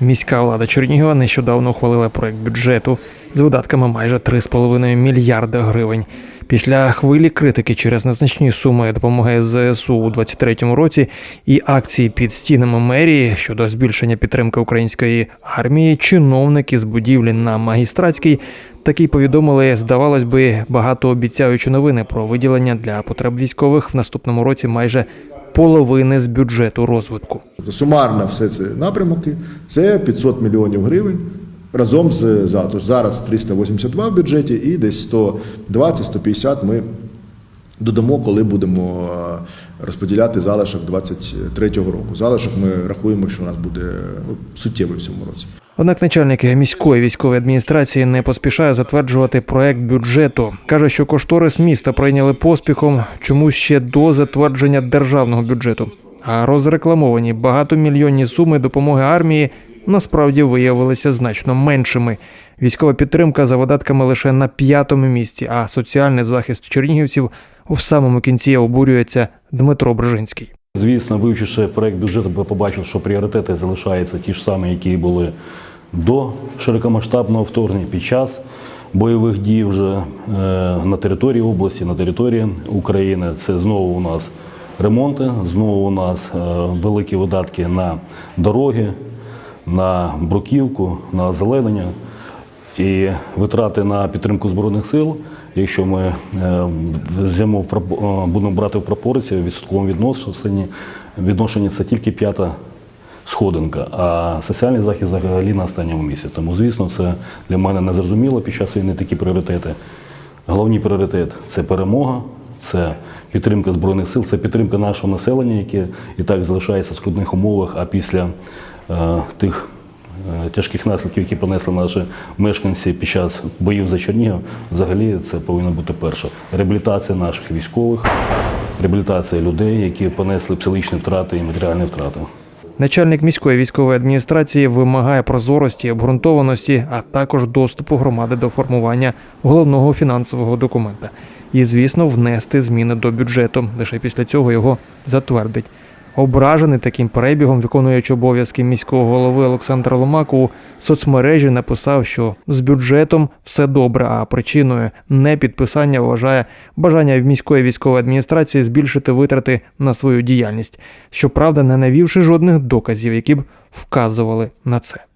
Міська влада Чернігова нещодавно ухвалила проект бюджету з видатками майже 3,5 мільярда гривень. Після хвилі критики через незначні суми допомоги ЗСУ у 2023 році і акції під стінами мерії щодо збільшення підтримки української армії, чиновники з будівлі на магістратській таки повідомили, здавалось би, багатообіцяючі новини про виділення для потреб військових в наступному році майже половини з бюджету розвитку. Тобто сумарно все це напрямки це 500 мільйонів гривень разом з ЗАТО. Зараз 382 в бюджеті і десь 120-150 ми додамо, коли будемо е, розподіляти залишок 23-го року. Залишок ми рахуємо, що у нас буде ну, суттєвий в цьому році. Однак начальник міської військової адміністрації не поспішає затверджувати проект бюджету. каже, що кошторис міста прийняли поспіхом чомусь ще до затвердження державного бюджету. А розрекламовані багатомільйонні суми допомоги армії насправді виявилися значно меншими. Військова підтримка за видатками лише на п'ятому місці, а соціальний захист чернігівців в самому кінці обурюється Дмитро Брижинський. Звісно, вивчивши проект бюджету, побачив, що пріоритети залишаються ті ж самі, які були до широкомасштабного вторгнення під час бойових дій вже е, на території області, на території України. Це знову у нас ремонти, знову у нас е, великі видатки на дороги, на бруківку, на озеленення. І витрати на підтримку збройних сил, якщо ми е, будемо брати в пропорцію в відсотковому відношенні, відношенні це тільки п'ята сходинка, а соціальний захист взагалі на останньому місці. Тому, звісно, це для мене не зрозуміло під час війни такі пріоритети. Головний пріоритет це перемога, це підтримка збройних сил, це підтримка нашого населення, яке і так залишається в скрутних умовах. А після е, тих е, тяжких наслідків, які понесли наші мешканці під час боїв за Чернігів, взагалі це повинно бути перше. Реабілітація наших військових, реабілітація людей, які понесли психологічні втрати і матеріальні втрати. Начальник міської військової адміністрації вимагає прозорості, обґрунтованості, а також доступу громади до формування головного фінансового документа. І, звісно, внести зміни до бюджету. Лише після цього його затвердить. Ображений таким перебігом, виконуючи обов'язки міського голови Олександра Ломаку, у соцмережі написав, що з бюджетом все добре, а причиною непідписання вважає бажання в міської військової адміністрації збільшити витрати на свою діяльність. Щоправда, не навівши жодних доказів, які б вказували на це.